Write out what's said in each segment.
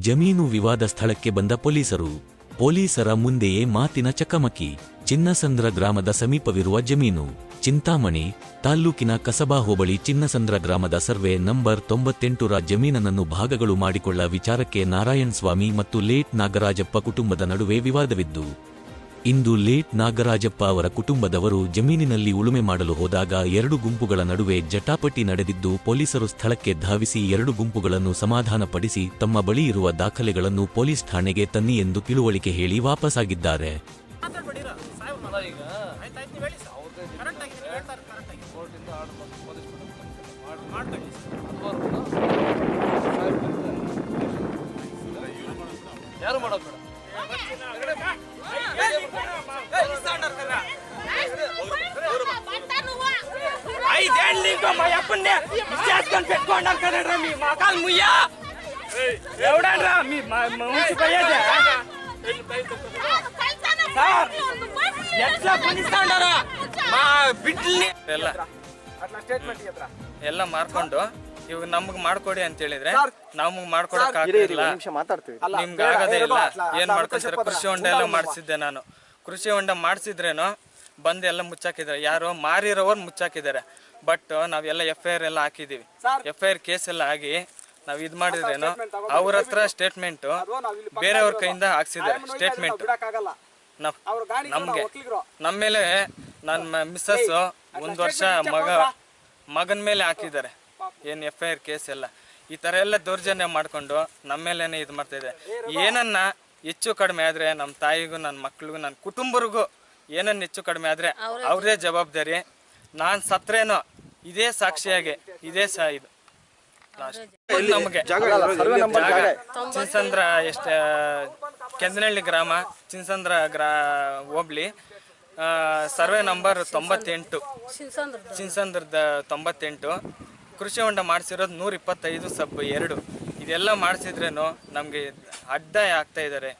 ಜಮೀನು ವಿವಾದ ಸ್ಥಳಕ್ಕೆ ಬಂದ ಪೊಲೀಸರು, ಪೊಲೀಸರ ಮುಂದೆಯೇ ಮಾತಿನ ಚಕಮಕಿ, ಚಿನ್ನಸಂದ್ರ ಗ್ರಾಮದ ಸಮೀಪವಿರುವ ಜಮೀನು, ಚಿಂತಾಮಣಿ ತಾಲ್ಲೂಕಿನ ಕಸಬಾ ಹೋಬಳಿ ಚಿನ್ನಸಂದ್ರ ಗ್ರಾಮದ ಸರ್ವೆ ನಂಬರ್ ತೊಂಬತ್ತೆಂಟರ ಜಮೀನನ್ನು ಭಾಗಗಳು ಮಾಡಿಕೊಳ್ಳ ವಿಚಾರಕ್ಕೆ ನಾರಾಯಣಸ್ವಾಮಿ ಮತ್ತು ಲೇಟ್ ನಾಗರಾಜಪ್ಪ ಕುಟುಂಬದ ನಡುವೆ ವಿವಾದವಿದ್ದು ಇಂದು ಲೇಟ್ ನಾಗರಾಜಪ್ಪ ಅವರ ಕುಟುಂಬದವರು ಜಮೀನಿನಲ್ಲಿ ಉಳುಮೆ ಮಾಡಲು ಹೋದಾಗ ಎರಡು ಗುಂಪುಗಳ ನಡುವೆ ಜಟಾಪಟಿ ನಡೆದಿದ್ದು ಪೊಲೀಸರು ಸ್ಥಳಕ್ಕೆ ಧಾವಿಸಿ ಎರಡು ಗುಂಪುಗಳನ್ನು ಸಮಾಧಾನಪಡಿಸಿ ತಮ್ಮ ಬಳಿ ಇರುವ ದಾಖಲೆಗಳನ್ನು ಪೊಲೀಸ್ ಠಾಣೆಗೆ ತನ್ನಿ ಎಂದು ತಿಳುವಳಿಕೆ ಹೇಳಿ ವಾಪಸ್ಸಾಗಿದ್ದಾರೆ అప్పుడే ಎಲ್ಲ. ಎಲ್ಲ ಮಾರ್ಕೊಂಡು ಇವಾಗ ನಮ್ಗ್ ಮಾಡ್ಕೊಡಿ ಅಂತ ಹೇಳಿದ್ರೆ ನಮ್ಗ್ ಮಾಡ್ಕೊಡಕ್ ಆಗ್ತಿಲ್ಲ ಮಾತಾಡ್ತೀವಿ. ನಿಮ್ಗೆ ಆಗೋದೇ ಇಲ್ಲ. ಏನ್ ಮಾಡ್ಕೊಳ್ತಾರೆ? ಕೃಷಿ ಹೊಂಡ ಎಲ್ಲ ಮಾಡಿಸಿದ್ದೆ ನಾನು. ಕೃಷಿ ಹೊಂಡ ಮಾಡಿಸಿದ್ರೇನು ಬಂದು ಎಲ್ಲ ಮುಚ್ಚಾಕಿದ್ದಾರೆ. ಯಾರೋ ಮಾರಿರೋರ್ ಮುಚ್ಚಾಕಿದ್ದಾರೆ. ಬಟ್ ನಾವೆಲ್ಲ ಎಫ್ ಐ ಆರ್ ಎಲ್ಲ ಹಾಕಿದೀವಿ ಎಫ್ ಐ ಆರ್ ಕೇಸ್ ಎಲ್ಲ ಆಗಿ ನಾವು ಇದು ಮಾಡಿದ್ರೇನು? ಅವ್ರ ಹತ್ರ ಸ್ಟೇಟ್ಮೆಂಟ್ ಬೇರೆಯವ್ರ ಕೈಯಿಂದ ಹಾಕ್ಸಿದ್ದಾರೆ. ಸ್ಟೇಟ್ಮೆಂಟ್ ಅವ್ರ ನಮ್ಗೆ ನಮ್ಮ ಮೇಲೆ ನನ್ನ ಮಿಸ್ಸಸ್ ಒಂದ್ ವರ್ಷ ಮಗ ಮಗನ ಮೇಲೆ ಹಾಕಿದ್ದಾರೆ. ಏನ್ ಎಫ್ ಐ ಆರ್ ಕೇಸ್ ಎಲ್ಲ. ಈ ತರ ಎಲ್ಲ ದೌರ್ಜನ್ಯ ಮಾಡ್ಕೊಂಡು ನಮ್ಮ ಮೇಲೇ ಇದು ಮಾಡ್ತಾ ಇದೆ. ಏನನ್ನ ಹೆಚ್ಚು ಕಡಿಮೆ ಆದ್ರೆ ನಮ್ಮ ತಾಯಿಗೂ ನನ್ನ ಮಕ್ಳಿಗೂ ನನ್ನ ಕುಟುಂಬರಿಗೂ ಏನನ್ನ ಹೆಚ್ಚು ಕಡಿಮೆ ಆದ್ರೆ ಅವ್ರದೇ ಜವಾಬ್ದಾರಿ. ನಾನ್ ಸತ್ರೇನೋ ಇದೇ ಸಾಕ್ಷಿಯಾಗೆ ಇದೇ ಸಹ ಇದು. ನಮಗೆ. ಜಾಗ ಚಿನ್ಸಂದ್ರ ಎಷ್ಟ ಕೆಂದನಹಳ್ಳಿ ಗ್ರಾಮ ಚಿನ್ಸಂದ್ರ ಗ್ರಾ ಹೋಬ್ಳಿ. ಸರ್ವೆ ನಂಬರ್ ತೊಂಬತ್ತೆಂಟು. ಚಿನ್ಸಂದ್ರದ ತೊಂಬತ್ತೆಂಟು. ಕೃಷಿ ಹೊಂಡ ಮಾಡಿಸಿರೋದು ನೂರ ಇಪ್ಪತ್ತೈದು ಸಬ್ ಎರಡು. ಇದೆಲ್ಲ ಮಾಡಿಸಿದ್ರೇನು ನಮಗೆ ಅಡ್ಡ ಆಗ್ತಾ ಇದ್ದಾರೆ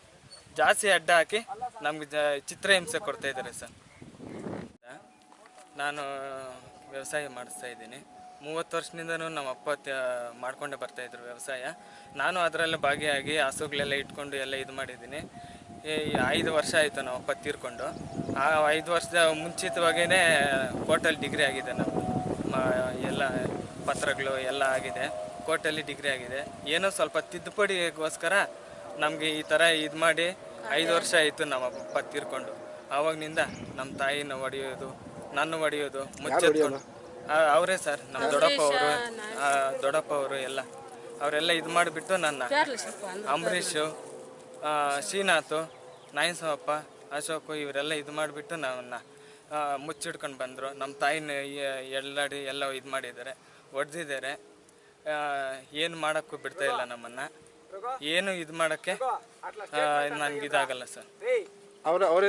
ಜಾಸ್ತಿ ಅಡ್ಡ ಹಾಕಿ ನಮ್ಗೆ ಜ ಚಿತ್ರಹಿಂಸೆ ಕೊಡ್ತಾ ಇದ್ದಾರೆ ಸರ್. ನಾನು ವ್ಯವಸಾಯ ಮಾಡಿಸ್ತಾ ಇದ್ದೀನಿ. ಮೂವತ್ತು ವರ್ಷದಿಂದನೂ ನಮ್ಮ ಅಪ್ಪ ತ್ಯ- ಮಾಡ್ಕೊಂಡೇ ಬರ್ತಾ ಇದ್ರು ವ್ಯವಸಾಯ. ನಾನು ಅದರಲ್ಲೇ ಭಾಗಿಯಾಗಿ ಹಸುಗಳೆಲ್ಲ ಇಟ್ಕೊಂಡು ಎಲ್ಲ ಇದು ಮಾಡಿದ್ದೀನಿ. ಈ ಐದು ವರ್ಷ ಆಯಿತು ನಮ್ಮ ಅಪ್ಪ ತೀರ್ಕೊಂಡು ಆ ಐದು ವರ್ಷದ ಮುಂಚಿತವಾಗೇ ಕೋರ್ಟಲ್ಲಿ ಡಿಗ್ರಿ ಆಗಿದೆ ನಾವು ಎಲ್ಲ ಪತ್ರಗಳು ಎಲ್ಲ ಆಗಿದೆ. ಕೋರ್ಟಲ್ಲಿ ಡಿಗ್ರಿ ಆಗಿದೆ. ಏನೋ ಸ್ವಲ್ಪ ತಿದ್ದುಪಡಿಗೋಸ್ಕರ ನಮಗೆ ಈ ಥರ ಇದು ಮಾಡಿ ಐದು ವರ್ಷ ಆಯಿತು ನಮ್ಮ ಅಪ್ಪ ತೀರ್ಕೊಂಡು ಆವಾಗಿನಿಂದ ನಮ್ಮ ತಾಯಿನ ಹೊಡೆಯೋದು ನನ್ನ ಹೊಡೆಯೋದು ಮುಚ್ಚೆತ್ಕೊಂಡು. ಅವರೇ ಸರ್ ನಮ್ಮ ದೊಡ್ಡಪ್ಪ ಅವರು ದೊಡ್ಡಪ್ಪ ಅವರು ಎಲ್ಲ. ಅವರೆಲ್ಲ ಇದು ಮಾಡಿಬಿಟ್ಟು ನನ್ನ. ಅಂಬರೀಷು ಶ್ರೀನಾಥು ನಾಯಸವಪ್ಪ ಅಶೋಕು ಇವರೆಲ್ಲ ಇದು ಮಾಡಿಬಿಟ್ಟು ನನ್ನ ಮುಚ್ಚಿಡ್ಕೊಂಡು ಬಂದರು. ನಮ್ಮ ತಾಯಿನ ಎಲ್ಲಡಿ ಎಳ್ಳಾಡಿ ಎಲ್ಲ ಇದು ಮಾಡಿದ್ದಾರೆ ಹೊಡೆದಿದ್ದಾರೆ ಏನು ಮಾಡೋಕ್ಕೂ ಬಿಡ್ತಾ ಇಲ್ಲ ನಮ್ಮನ್ನು. ಏನು ಇದು ಮಾಡೋಕ್ಕೆ ನನಗೆ ಇದಾಗಲ್ಲ ಸರ್. ಅವರು ಅವ್ರ ಅವ್ರೇನು